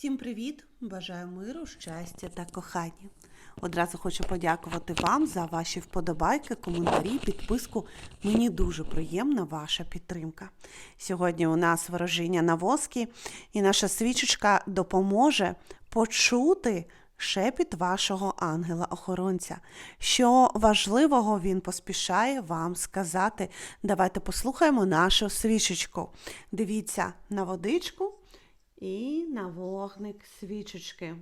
Всім привіт! Бажаю миру, щастя та кохання. Одразу хочу подякувати вам за ваші вподобайки, коментарі, підписку. Мені дуже приємна ваша підтримка. Сьогодні у нас ворожіння на воскі, і наша свічечка допоможе почути шепіт вашого ангела-охоронця. Що важливого він поспішає вам сказати. Давайте послухаємо нашу свічечку. Дивіться на водичку і на вогник свічечки.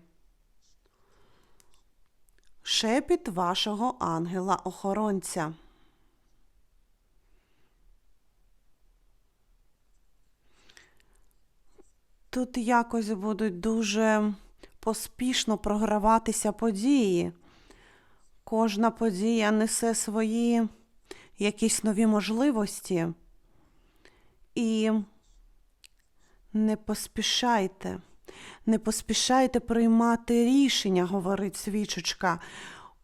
Шепіт вашого ангела-охоронця. Тут якось будуть дуже поспішно програватися події. Кожна подія несе свої якісь нові можливості. І не поспішайте, не поспішайте приймати рішення, говорить свічечка.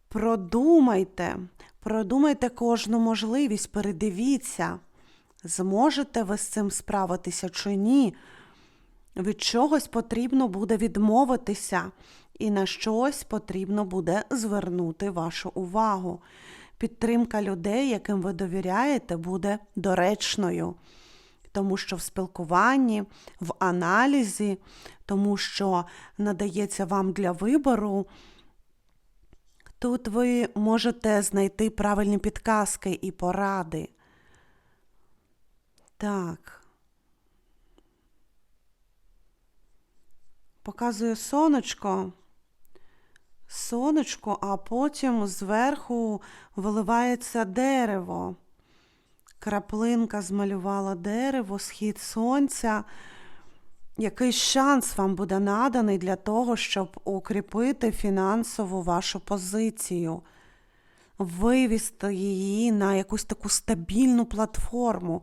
Продумайте, продумайте кожну можливість, передивіться, зможете ви з цим справитися чи ні. Від чогось потрібно буде відмовитися, і на щось потрібно буде звернути вашу увагу. Підтримка людей, яким ви довіряєте, буде доречною тому що в спілкуванні, в аналізі, тому що надається вам для вибору, тут ви можете знайти правильні підказки і поради. Так. Показує сонечко. Сонечко, а потім зверху виливається дерево краплинка змалювала дерево, схід сонця. Якийсь шанс вам буде наданий для того, щоб укріпити фінансову вашу позицію, вивести її на якусь таку стабільну платформу.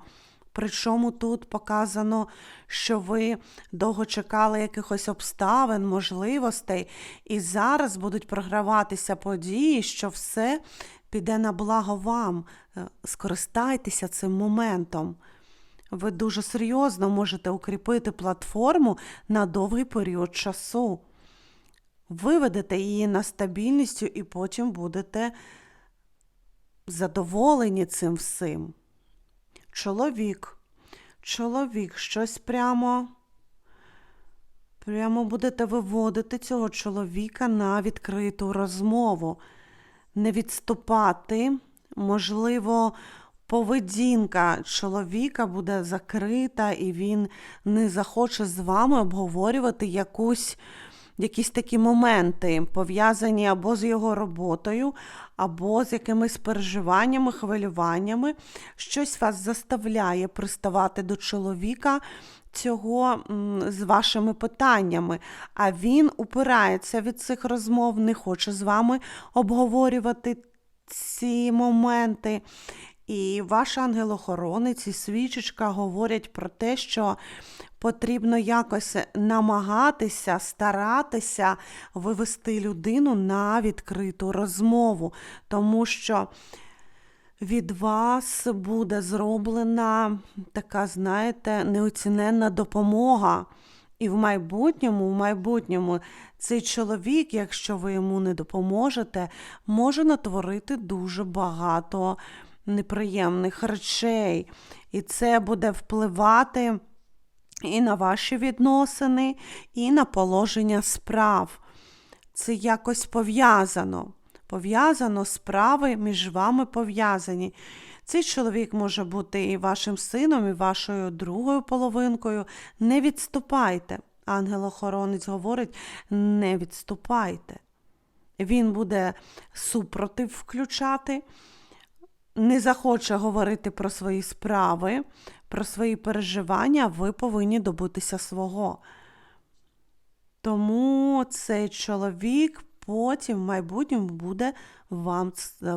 Причому тут показано, що ви довго чекали якихось обставин, можливостей, і зараз будуть програватися події, що все піде на благо вам. Е, Скористайтеся цим моментом. Ви дуже серйозно можете укріпити платформу на довгий період часу. Виведете її на стабільністю і потім будете задоволені цим всім. Чоловік, чоловік, щось прямо. Прямо будете виводити цього чоловіка на відкриту розмову не відступати. Можливо, поведінка чоловіка буде закрита, і він не захоче з вами обговорювати якусь. Якісь такі моменти пов'язані або з його роботою, або з якимись переживаннями, хвилюваннями, щось вас заставляє приставати до чоловіка цього з вашими питаннями, а він упирається від цих розмов, не хоче з вами обговорювати ці моменти. І ваш ангел-охоронець і свічечка говорять про те, що потрібно якось намагатися, старатися вивести людину на відкриту розмову, тому що від вас буде зроблена така, знаєте, неоціненна допомога. І в майбутньому, в майбутньому, цей чоловік, якщо ви йому не допоможете, може натворити дуже багато неприємних речей. І це буде впливати і на ваші відносини, і на положення справ. Це якось пов'язано пов'язано, справи між вами пов'язані. Цей чоловік може бути і вашим сином, і вашою другою половинкою. Не відступайте. Ангел-охоронець говорить: не відступайте. Він буде супротив включати, не захоче говорити про свої справи, про свої переживання, ви повинні добитися свого. Тому цей чоловік потім в майбутньому буде вам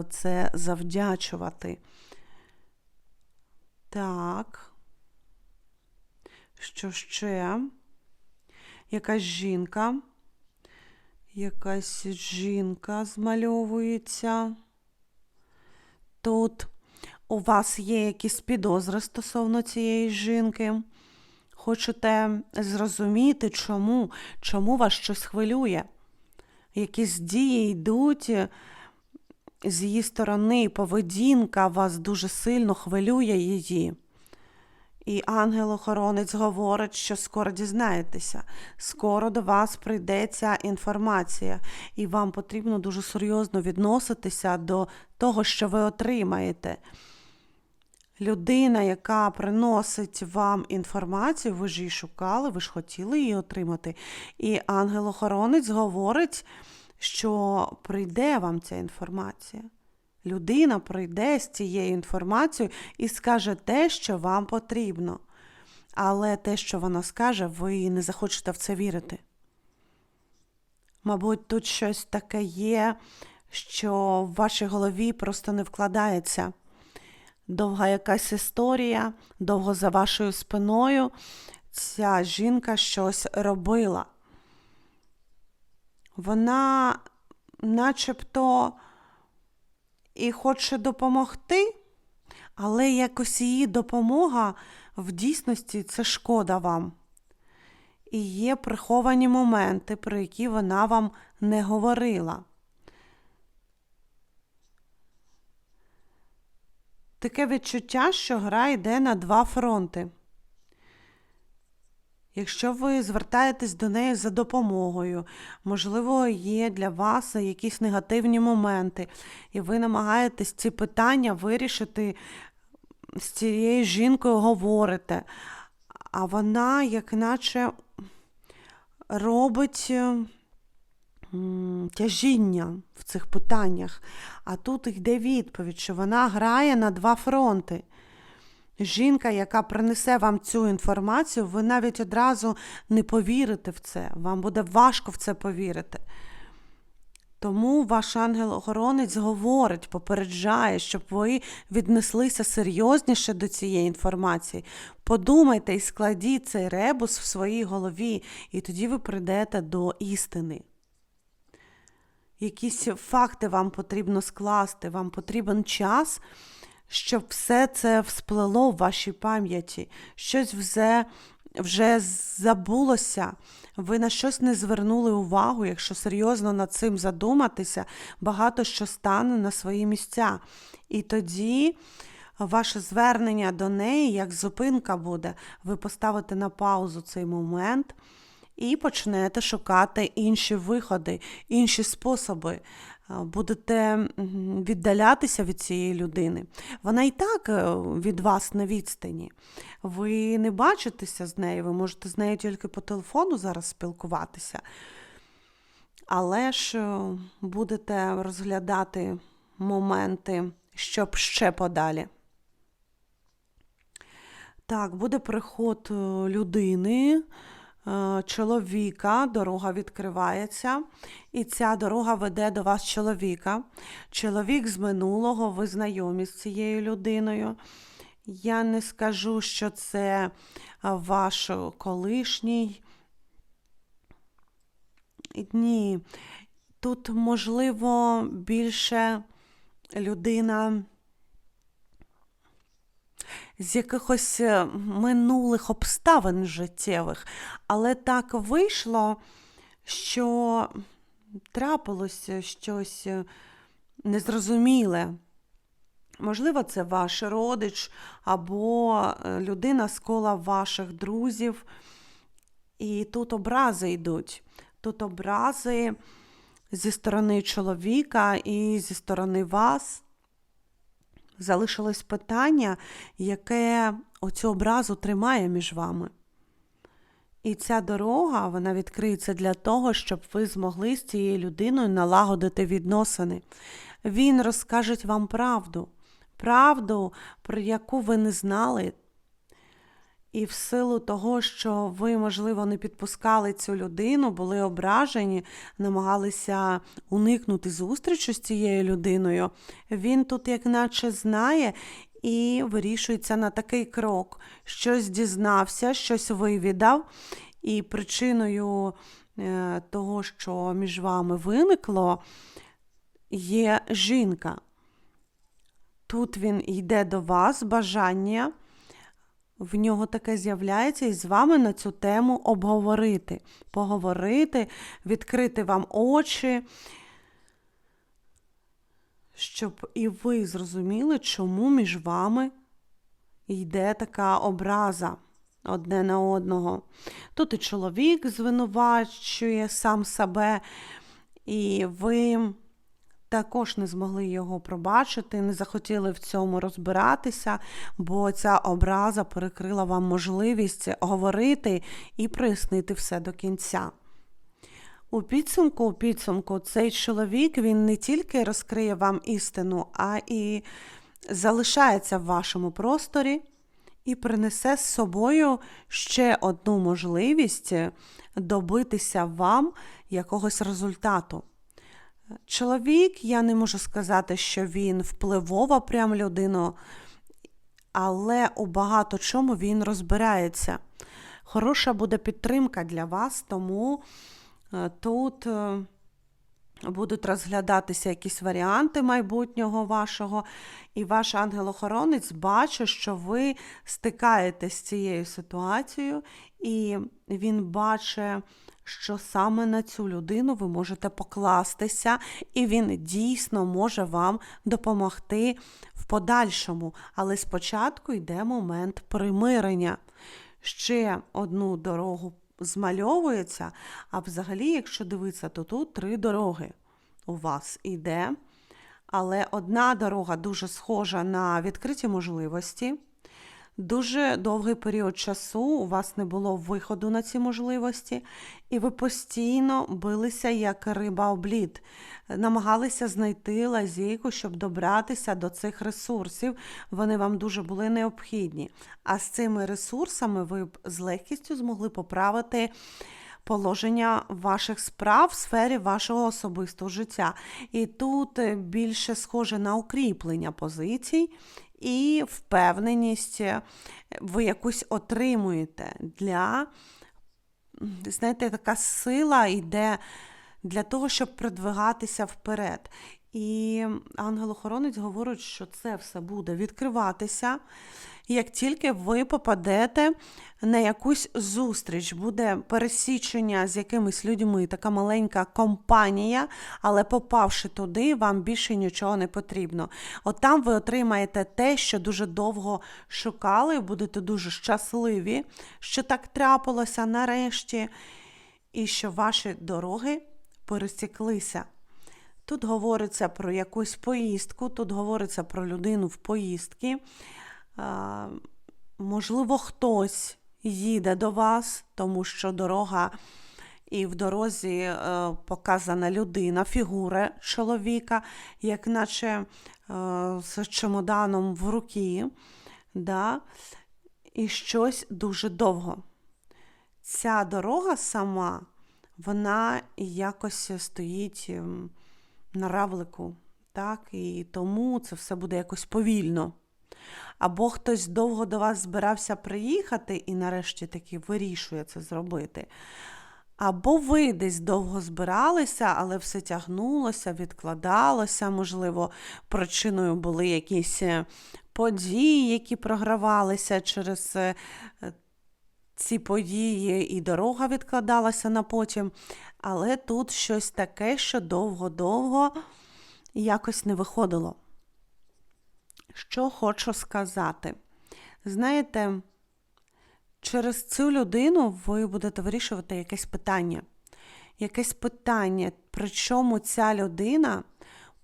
це завдячувати. Так. Що ще? Якась жінка. Якась жінка змальовується. Тут у вас є якісь підозри стосовно цієї жінки. хочете зрозуміти, чому, чому вас щось хвилює. Якісь дії йдуть е, з її сторони, поведінка вас дуже сильно хвилює її. І ангел-охоронець говорить, що скоро дізнаєтеся, скоро до вас прийде ця інформація, і вам потрібно дуже серйозно відноситися до того, що ви отримаєте. Людина, яка приносить вам інформацію, ви ж її шукали, ви ж хотіли її отримати. І ангел-охоронець говорить, що прийде вам ця інформація. Людина прийде з цією інформацією і скаже те, що вам потрібно. Але те, що вона скаже, ви не захочете в це вірити. Мабуть, тут щось таке є, що в вашій голові просто не вкладається. Довга якась історія, довго за вашою спиною ця жінка щось робила. Вона начебто і хоче допомогти, але якось її допомога в дійсності це шкода вам. І є приховані моменти, про які вона вам не говорила. Таке відчуття, що гра йде на два фронти. Якщо ви звертаєтесь до неї за допомогою, можливо, є для вас якісь негативні моменти, і ви намагаєтесь ці питання вирішити з цією жінкою говорите, а вона, як наче, робить тяжіння в цих питаннях. А тут йде відповідь, що вона грає на два фронти. Жінка, яка принесе вам цю інформацію, ви навіть одразу не повірите в це. Вам буде важко в це повірити. Тому ваш ангел-охоронець говорить, попереджає, щоб ви віднеслися серйозніше до цієї інформації. Подумайте і складіть цей ребус в своїй голові, і тоді ви прийдете до істини. Якісь факти вам потрібно скласти, вам потрібен час щоб все це всплело в вашій пам'яті, щось вже, вже забулося, ви на щось не звернули увагу, якщо серйозно над цим задуматися, багато що стане на свої місця. І тоді. Ваше звернення до неї, як зупинка буде, ви поставите на паузу цей момент і почнете шукати інші виходи, інші способи будете віддалятися від цієї людини. Вона і так е, від вас на відстані. Ви не бачитеся з нею, ви можете з нею тільки по телефону зараз спілкуватися. Але ж е, будете розглядати моменти, щоб ще подалі. Так, буде приход е, людини. Е, чоловіка, дорога відкривається, і ця дорога веде до вас чоловіка. Чоловік з минулого, ви знайомі з цією людиною. Я не скажу, що це ваш колишній. Ні, тут, можливо, більше людина з якихось е, минулих обставин життєвих. Але так вийшло, що трапилося щось е, незрозуміле. Можливо, це ваш родич або е, людина з кола ваших друзів. І тут образи йдуть. Тут образи зі сторони чоловіка і зі сторони вас залишилось питання, яке оцю образу тримає між вами. І ця дорога вона відкриється для того, щоб ви змогли з цією людиною налагодити відносини. Він розкаже вам правду, правду, про яку ви не знали, і в силу того, що ви, можливо, не підпускали цю людину, були ображені, намагалися уникнути зустрічі з цією людиною, він тут, як наче, знає. І вирішується на такий крок. Щось дізнався, щось вивідав, і причиною е, того, що між вами виникло, є жінка. Тут він йде до вас, бажання в нього таке з'являється, і з вами на цю тему обговорити, поговорити, відкрити вам очі, щоб і ви зрозуміли, чому між вами йде така образа одне на одного. Тут і чоловік звинувачує сам себе, і ви також не змогли його пробачити, не захотіли в цьому розбиратися, бо ця образа перекрила вам можливість говорити і прояснити все до кінця. У підсумку, у підсумку, цей чоловік він не тільки розкриє вам істину, а і залишається в вашому просторі і принесе з собою ще одну можливість добитися вам якогось результату. Чоловік, я не можу сказати, що він впливова прям людина, але у багато чому він розбирається. Хороша буде підтримка для вас, тому е, тут е, будуть розглядатися якісь варіанти майбутнього вашого, і ваш ангел-охоронець бачить, що ви стикаєтесь з цією ситуацією, і він бачить що саме на цю людину ви можете покластися, і він дійсно може вам допомогти в подальшому. Але спочатку йде момент примирення. Ще одну дорогу змальовується, а взагалі, якщо дивитися, то тут три дороги у вас іде. Але одна дорога дуже схожа на відкриті можливості. Дуже довгий період часу у вас не було виходу на ці можливості, і ви постійно билися як риба облід, намагалися знайти лазійку, щоб добратися до цих ресурсів. Вони вам дуже були необхідні. А з цими ресурсами ви б з легкістю змогли поправити. Положення ваших справ в сфері вашого особистого життя. І тут більше схоже на укріплення позицій і впевненість е, ви якусь отримуєте для, знаєте, така сила йде для того, щоб продвигатися вперед. І ангел-охоронець говорить, що це все буде відкриватися як тільки ви попадете на якусь зустріч, буде пересічення з якимись людьми, така маленька компанія, але попавши туди, вам більше нічого не потрібно. От там ви отримаєте те, що дуже довго шукали, будете дуже щасливі, що так трапилося нарешті, і що ваші дороги пересіклися. Тут говориться про якусь поїздку, тут говориться про людину в поїздці. Можливо, хтось їде до вас, тому що дорога і в дорозі е, показана людина, фігура чоловіка, як наче е, з чемоданом в руки, да? і щось дуже довго. Ця дорога сама, вона якось стоїть на равлику, так? і тому це все буде якось повільно або хтось довго до вас збирався приїхати і нарешті таки вирішує це зробити. Або ви десь довго збиралися, але все тягнулося, відкладалося, можливо, причиною були якісь е, події, які програвалися через е, ці події, і дорога відкладалася на потім. Але тут щось таке, що довго-довго якось не виходило. Що хочу сказати? Знаєте, через цю людину ви будете вирішувати якесь питання. Якесь питання, причому ця людина,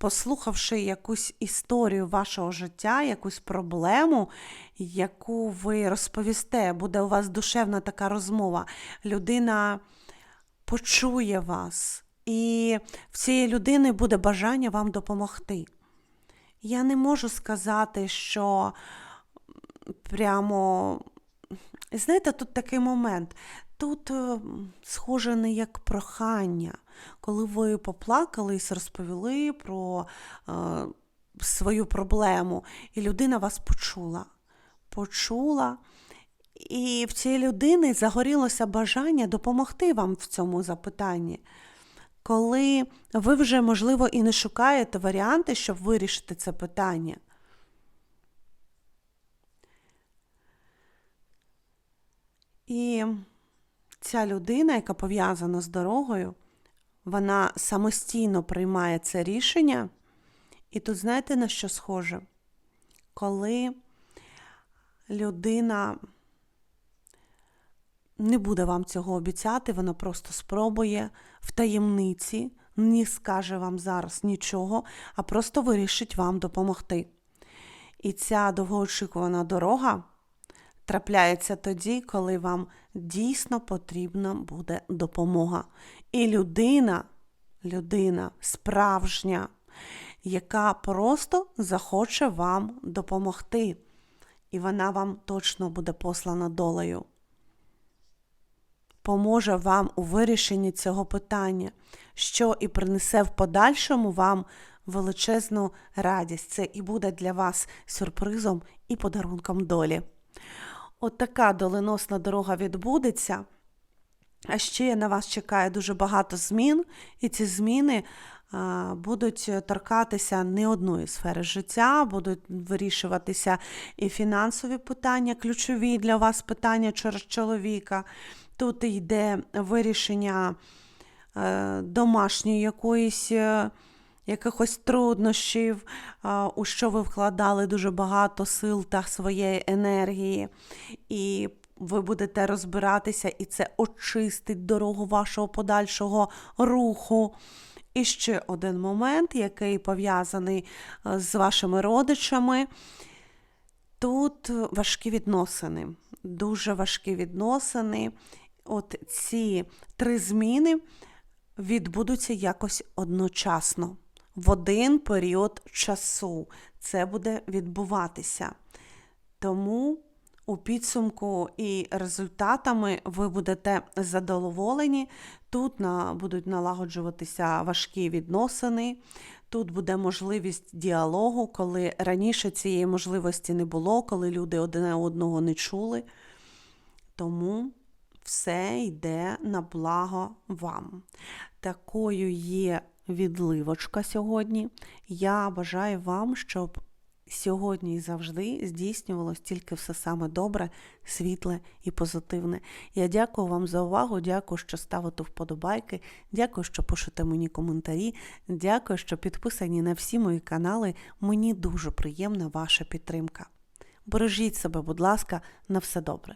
послухавши якусь історію вашого життя, якусь проблему, яку ви розповісте, буде у вас душевна така розмова. Людина почує вас, і в цієї людини буде бажання вам допомогти. Я не можу сказати, що прямо, знаєте, тут такий момент. Тут е, схоже не як прохання, коли ви поплакались, розповіли про е, свою проблему, і людина вас почула. Почула. І в цій людини загорілося бажання допомогти вам в цьому запитанні коли ви вже, можливо, і не шукаєте варіанти, щоб вирішити це питання. І ця людина, яка пов'язана з дорогою, вона самостійно приймає це рішення. І тут знаєте на що схоже? Коли людина не буде вам цього обіцяти, вона просто спробує в таємниці, не скаже вам зараз нічого, а просто вирішить вам допомогти. І ця довгоочікувана дорога трапляється тоді, коли вам дійсно потрібна буде допомога. І людина, людина справжня, яка просто захоче вам допомогти. І вона вам точно буде послана долею. Поможе вам у вирішенні цього питання, що і принесе в подальшому вам величезну радість. Це і буде для вас сюрпризом і подарунком долі. От така доленосна дорога відбудеться. А ще на вас чекає дуже багато змін, і ці зміни а, будуть торкатися не одної сфери життя, будуть вирішуватися і фінансові питання, ключові для вас питання через чоловіка. Тут йде вирішення е, домашньої якоїсь. Якихось труднощів, у що ви вкладали дуже багато сил та своєї енергії, і ви будете розбиратися, і це очистить дорогу вашого подальшого руху. І ще один момент, який пов'язаний е, з вашими родичами. Тут важкі відносини, дуже важкі відносини. От ці три зміни відбудуться якось одночасно, в один період часу. Це буде відбуватися. Тому у підсумку і результатами ви будете задоволені. Тут на, будуть налагоджуватися важкі відносини. Тут буде можливість діалогу, коли раніше цієї можливості не було, коли люди одне одного не чули. Тому все йде на благо вам. Такою є відливочка сьогодні. Я бажаю вам, щоб сьогодні і завжди здійснювалось тільки все саме добре, світле і позитивне. Я дякую вам за увагу, дякую, що ставите вподобайки, дякую, що пишете мені коментарі, дякую, що підписані на всі мої канали. Мені дуже приємна ваша підтримка. Бережіть себе, будь ласка, на все добре.